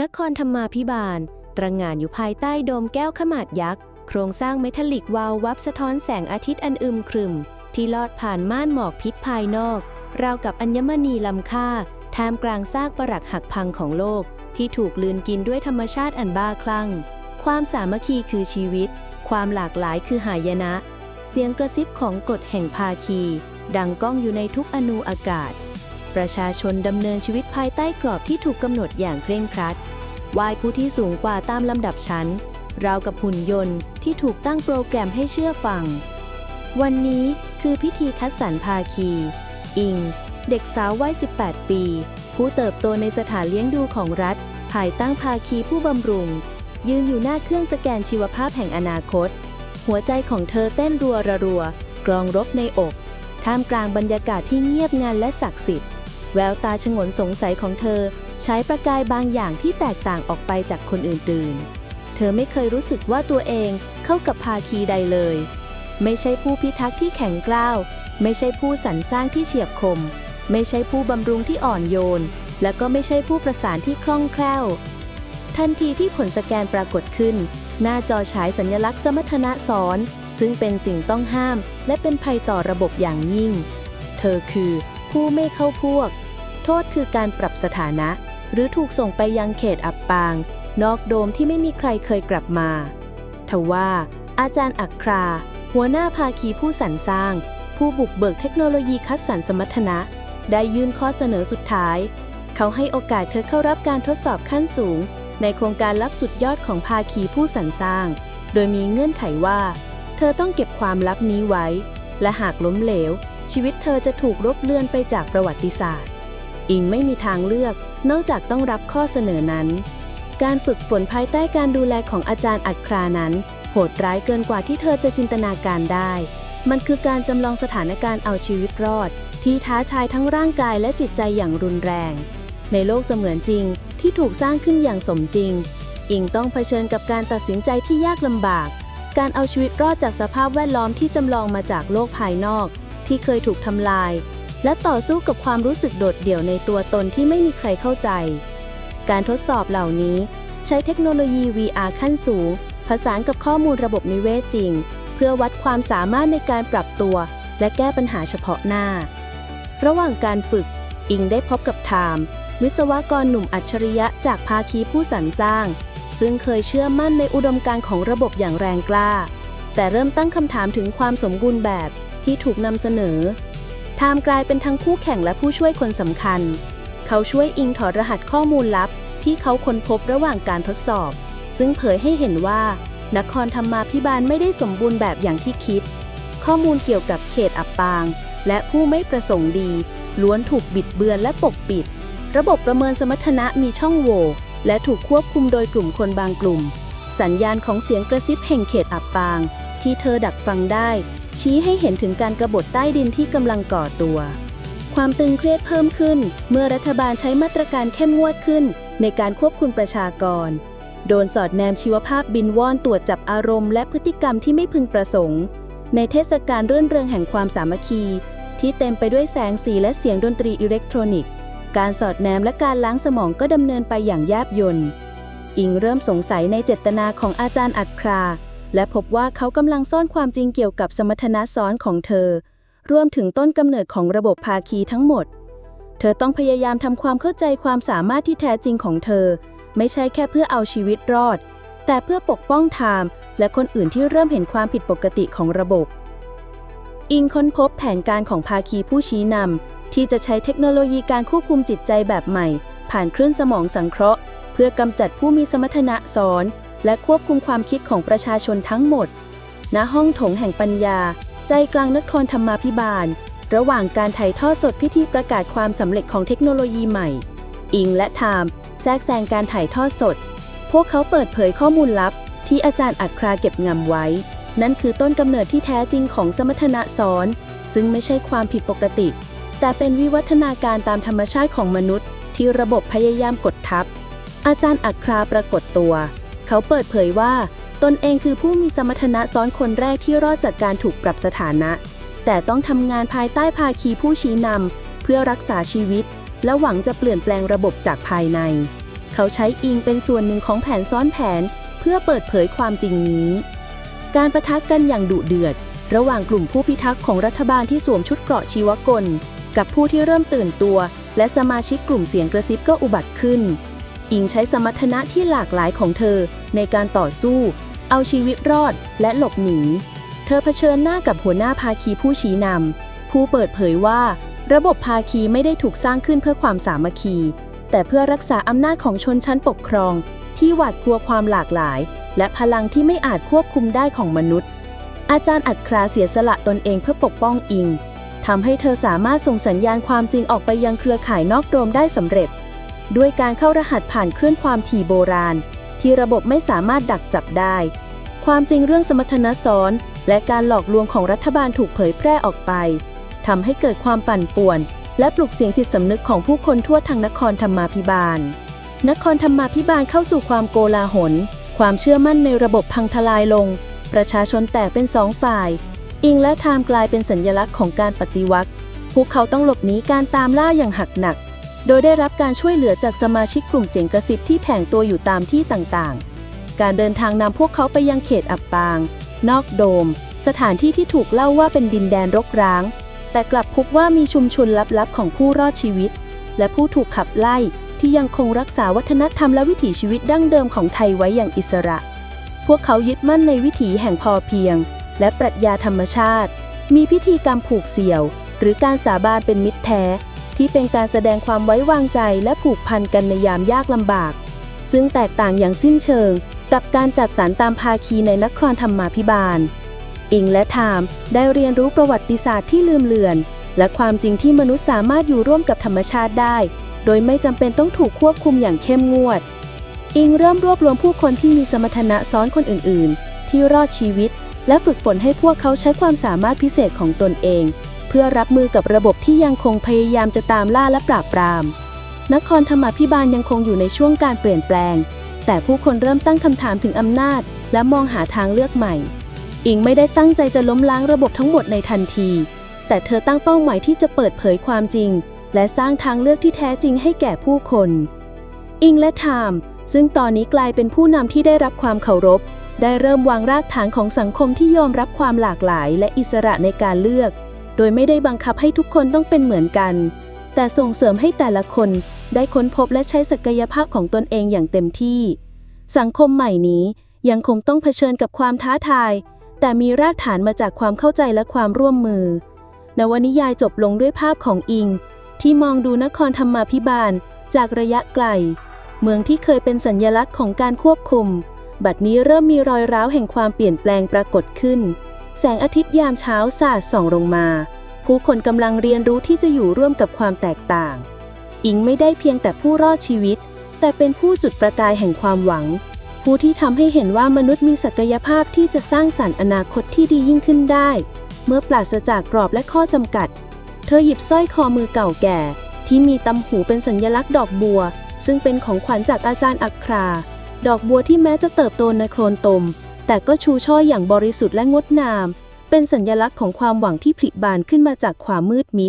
นครธรรมาพิบาล ตระงานอยู่ภายใต้โดมแก้วขมาดยักษ์ โครงสร้างเมทัลลิกวาววับสะท้อนแสงอาทิตย์อันอึมครึม ที่ลอดผ่านม่านหมอกพิษภายนอก ราวกับอัญมณีล้ำค่าท่ามกลางซากปรักหักพังของโลก ที่ถูกลืนกินด้วยธรรมชาติอันบ้าคลั่ง ความสามัคคีคือชีวิต ความหลากหลายคือหายนะ เสียงกระซิบของกฎแห่งภาคี ดังก้องอยู่ในทุกอนูอากาศ ประชาชนดำเนินชีวิตภายใต้กรอบที่ถูกกำหนดอย่างเคร่งครัดไหว้ผู้ที่สูงกว่าตามลำดับชั้น ราวกับหุ่นยนต์ที่ถูกตั้งโปรแกรมให้เชื่อฟัง วันนี้คือพิธีคัดสรรภาคี อิง เด็กสาววัย 18 ปี ผู้เติบโตในสถานเลี้ยงดูของรัฐ ภายตั้งภาคีผู้บำรุง ยืนอยู่หน้าเครื่องสแกนชีวภาพแห่งอนาคต หัวใจของเธอเต้นรัวระรัวกรองรบในอก ท่ามกลางบรรยากาศที่เงียบงันและศักดิ์สิทธิ์ แววตาชงนสงสัยของเธอ ใช้ประกายบางอย่างที่แตกต่างออกไปจากคนอื่นๆ เธอไม่เคยรู้สึกว่าตัวเองเข้ากับภาคีใดเลย ไม่ใช่ผู้พิทักษ์ที่แข็งกร้าว ไม่ใช่ผู้สรรสร้างที่เฉียบคม ไม่ใช่ผู้บำรุงที่อ่อนโยน และก็ไม่ใช่ผู้ประสานที่คล่องแคล่ว ทันทีที่ผลสแกนปรากฏขึ้น หน้าจอฉายสัญลักษณ์สมรรถนะซ้อนซึ่งเป็นสิ่งต้องห้าม และเป็นภัยต่อระบบอย่างยิ่ง เธอคือ ผู้ไม่เข้าพวก โทษคือการปรับสถานะ หรือถูกส่งไปยังเขตอับปาง นอกโดมที่ไม่มีใครเคยกลับมาทว่า อาจารย์อักครา หัวหน้าภาคีผู้สรรสร้าง ผู้บุกเบิกเทคโนโลยีคัดสรรสมรรถนะ ได้ยื่นข้อเสนอสุดท้าย เขาให้โอกาสเธอเข้ารับการทดสอบขั้นสูง ในโครงการลับสุดยอดของภาคีผู้สรรสร้าง โดยมีเงื่อนไขว่า เธอต้องเก็บความลับนี้ไว้ และหากล้มเหลว ชีวิตเธอจะถูกลบเลือนไปจากประวัติศาสตร์ อิงไม่มีทางเลือก นอกจากต้องรับข้อเสนอนั้น การฝึกฝนภายใต้การดูแลของอาจารย์อัครานั้น โหดร้ายเกินกว่าที่เธอจะจินตนาการได้ มันคือการจำลองสถานการณ์เอาชีวิตรอด ที่ท้าทายทั้งร่างกายและจิตใจอย่างรุนแรง ในโลกเสมือนจริงที่ถูกสร้างขึ้นอย่างสมจริง อิงต้องเผชิญกับการตัดสินใจที่ยากลำบาก การเอาชีวิตรอดจากสภาพแวดล้อมที่จำลองมาจากโลกภายนอก ที่เคยถูกทำลาย และต่อสู้กับความรู้สึกโดดเดี่ยวในตัวตนที่ไม่มีใครเข้าใจ การทดสอบเหล่านี้ใช้เทคโนโลยี VR ขั้นสูง ผสานกับข้อมูลระบบนิเวศจริง เพื่อวัดความสามารถในการปรับตัว และแก้ปัญหาเฉพาะหน้า ระหว่างการฝึก อิงได้พบกับไทม์วิศวกรหนุ่มอัจฉริยะจากภาคีผู้สรรสร้าง ซึ่งเคยเชื่อมั่นในอุดมการณ์ของระบบอย่างแรงกล้า แต่เริ่มตั้งคำถามถึงความสมบูรณ์แบบ ที่ถูกนำเสนอไทม์กลายเป็นทั้งคู่แข่งและผู้ช่วยคนสำคัญ เขาช่วยอิงถอดรหัสข้อมูลลับ ที่เขาค้นพบระหว่างการทดสอบ ซึ่งเผยให้เห็นว่า นครธรรมาพิบาลไม่ได้สมบูรณ์แบบอย่างที่คิด ข้อมูลเกี่ยวกับเขตอับปาง และผู้ไม่ประสงค์ดี ล้วนถูกบิดเบือนและปกปิด ระบบประเมินสมรรถนะมีช่องโหว่และถูกควบคุมโดยกลุ่มคนบางกลุ่ม สัญญาณของเสียงกระซิบแห่งเขตอับปาง ที่เธอดักฟังได้ ชี้ให้เห็นถึงการกรบฏใต้ดินที่กำลังก่อตัว ความตึงเครียดเพิ่มขึ้น เมื่อรัฐบาลใช้มาตรการเข้มงวดขึ้น ในการควบคุมประชากร โดนสอดแนมชีวภาพบินว่อนตรวจจับอารมณ์และพฤติกรรมที่ไม่พึงประสงค์ ในเทศกาลเรื่นเริงแห่งความสามัคคี ที่เต็มไปด้วยแสงสีและเสียงดนตรีอิเล็กทรอนิกส์ การสอดแนมและการล้างสมองก็ดำเนินไปอย่างแยบยลอิงเริ่มสงสัยในเจตนาของอาจารย์อัดครา และพบว่าเขากำลังซ่อนความจริงเกี่ยวกับสมรรถนะซ้อนของเธอ รวมถึงต้นกำเนิดของระบบภาคีทั้งหมด เธอต้องพยายามทำความเข้าใจความสามารถที่แท้จริงของเธอ ไม่ใช่แค่เพื่อเอาชีวิตรอด แต่เพื่อปกป้องไทม์และคนอื่นที่เริ่มเห็นความผิดปกติของระบบ อิงค้นพบแผนการของภาคีผู้ชี้นำที่จะใช้เทคโนโลยีการควบคุมจิตใจแบบใหม่ ผ่านคลื่นสมองสังเคราะห์ เพื่อกำจัดผู้มีสมรรถนะซ้อน และควบคุมความคิดของประชาชนทั้งหมด ณ ห้องโถงแห่งปัญญา ใจกลางนครธรรมาพิบาล ระหว่างการถ่ายทอดสดพิธีประกาศความสำเร็จของเทคโนโลยีใหม่ อิงและไทม์แทรกแซงการถ่ายทอดสด พวกเขาเปิดเผยข้อมูลลับ ที่อาจารย์อัคราเก็บงำไว้ นั่นคือต้นกำเนิดที่แท้จริงของสมรรถนะซ้อน ซึ่งไม่ใช่ความผิดปกติ แต่เป็นวิวัฒนาการตามธรรมชาติของมนุษย์ ที่ระบบพยายามกดทับ อาจารย์อัคราปรากฏตัว เขาเปิดเผยว่า ตนเองคือผู้มีสมรรถนะซ้อนคนแรกที่รอดจากการถูกปรับสถานะ แต่ต้องทำงานภายใต้ภาคีผู้ชี้นำเพื่อรักษาชีวิต และหวังจะเปลี่ยนแปลงระบบจากภายใน เขาใช้อิงเป็นส่วนหนึ่งของแผนซ้อนแผน เพื่อเปิดเผยความจริงนี้ การประทะกันอย่างดุเดือด ระหว่างกลุ่มผู้พิทักษ์ของรัฐบาลที่สวมชุดเกราะชีวกล กับผู้ที่เริ่มตื่นตัว และสมาชิกกลุ่มเสียงกระซิบก็อุบัติขึ้น อิงใช้สมรรถนะที่หลากหลายของเธอในการต่อสู้ เอาชีวิตรอดและหลบหนี เธอเผชิญหน้ากับหัวหน้าภาคีผู้ชี้นำผู้เปิดเผยว่า ระบบภาคีไม่ได้ถูกสร้างขึ้นเพื่อความสามัคคี แต่เพื่อรักษาอำนาจของชนชั้นปกครอง ที่หวาดกลัวความหลากหลาย และพลังที่ไม่อาจควบคุมได้ของมนุษย์ อาจารย์อัดคราเสียสละตนเองเพื่อปกป้องอิงทำให้เธอสามารถส่งสัญญาณความจริงออกไปยังเครือข่ายนอกโดมได้สำเร็จ ด้วยการเข้ารหัสผ่านเคลื่อนความถี่โบราณ ที่ระบบไม่สามารถดักจับได้ ความจริงเรื่องสมรรถนะซ้อน และการหลอกลวงของรัฐบาลถูกเผยแพร่ออกไปทำให้เกิดความปั่นป่วน และปลุกเสียงจิตสำนึกของผู้คนทั่วทางนครธรรมาภิบาล นครธรรมาภิบาลเข้าสู่ความโกลาหล ความเชื่อมั่นในระบบพังทลายลง ประชาชนแตกเป็นสองฝ่าย อิงและไทม์กลายเป็นสัญลักษณ์ของการปฏิวัติพวกเขาต้องหลบหนีการตามล่าอย่างหักหนัก โดยได้รับการช่วยเหลือจากสมาชิกกลุ่มเสียงกระซิบที่แผงตัวอยู่ตามที่ต่างๆ การเดินทางนำพวกเขาไปยังเขตอับปาง นอกโดม สถานที่ที่ถูกเล่าว่าเป็นดินแดนรกร้าง แต่กลับพบว่ามีชุมชนลับๆ ของผู้รอดชีวิต และผู้ถูกขับไล่ที่ยังคงรักษาวัฒนธรรมและวิถีชีวิตดั้งเดิมของไทยไว้อย่างอิสระ พวกเขายึดมั่นในวิถีแห่งพอเพียง และปรัชญาธรรมชาติ มีพิธีกรรมผูกเสี่ยว หรือการสาบานเป็นมิตรแท้ ที่เป็นการแสดงความไว้วางใจและผูกพันกันในยามยากลำบาก ซึ่งแตกต่างอย่างสิ้นเชิง กับการจัดสรรตามภาคีในนครธรรมาภิบาล อิงและไทม์ได้เรียนรู้ประวัติศาสตร์ที่ลืมเลือน และความจริงที่มนุษย์สามารถอยู่ร่วมกับธรรมชาติได้ โดยไม่จำเป็นต้องถูกควบคุมอย่างเข้มงวด อิงเริ่มรวบรวมผู้คนที่มีสมรรถนะซ้อนคนอื่น ๆ ที่รอดชีวิต และฝึกฝนให้พวกเขาใช้ความสามารถพิเศษของตนเอง เพื่อรับมือกับระบบที่ยังคงพยายามจะตามล่าและปราบปราม นครธรรมาภิบาลยังคงอยู่ในช่วงการเปลี่ยนแปลง แต่ผู้คนเริ่มตั้งคำถามถึงอำนาจ และมองหาทางเลือกใหม่ อิงไม่ได้ตั้งใจจะล้มล้างระบบทั้งหมดในทันที แต่เธอตั้งเป้าหมายที่จะเปิดเผยความจริง และสร้างทางเลือกที่แท้จริงให้แก่ผู้คน อิงและไทม์ซึ่งตอนนี้กลายเป็นผู้นำที่ได้รับความเคารพ ได้เริ่มวางรากฐานของสังคมที่ยอมรับความหลากหลาย และอิสระในการเลือก โดยไม่ได้บังคับให้ทุกคนต้องเป็นเหมือนกัน แต่ส่งเสริมให้แต่ละคนได้ค้นพบและใช้ศักยภาพของตนเองอย่างเต็มที่ สังคมใหม่นี้ยังคงต้องเผชิญกับความท้าทาย แต่มีรากฐานมาจากความเข้าใจและความร่วมมือ นวนิยายจบลงด้วยภาพของอิง ที่มองดูนครธรรมาภิบาล จากระยะไกล เมืองที่เคยเป็นสัญญลักษณ์ของการควบคุม บัดนี้เริ่มมีรอยร้าวแห่งความเปลี่ยนแปลงปรากฏขึ้น แสงอาทิตย์ยามเช้าสาดส่องลงมา ผู้คนกำลังเรียนรู้ที่จะอยู่ร่วมกับความแตกต่าง อิงไม่ได้เพียงแต่ผู้รอดชีวิต แต่เป็นผู้จุดประกายแห่งความหวัง ผู้ที่ทำให้เห็นว่ามนุษย์มีศักยภาพที่จะสร้างสรรค์อนาคตที่ดียิ่งขึ้นได้ เมื่อปราศจากกรอบและข้อจำกัด เธอหยิบสร้อยคอมือเก่าแก่ ที่มีตำหูเป็นสัญลักษณ์ดอกบัว ซึ่งเป็นของขวัญจากอาจารย์อัครา ดอกบัวที่แม้จะเติบโตในโคลนตม แต่ก็ชูช่ออย่างบริสุทธิ์และงดงาม เป็นสัญลักษณ์ของความหวังที่ผลิบานขึ้นมาจากความมืดมิด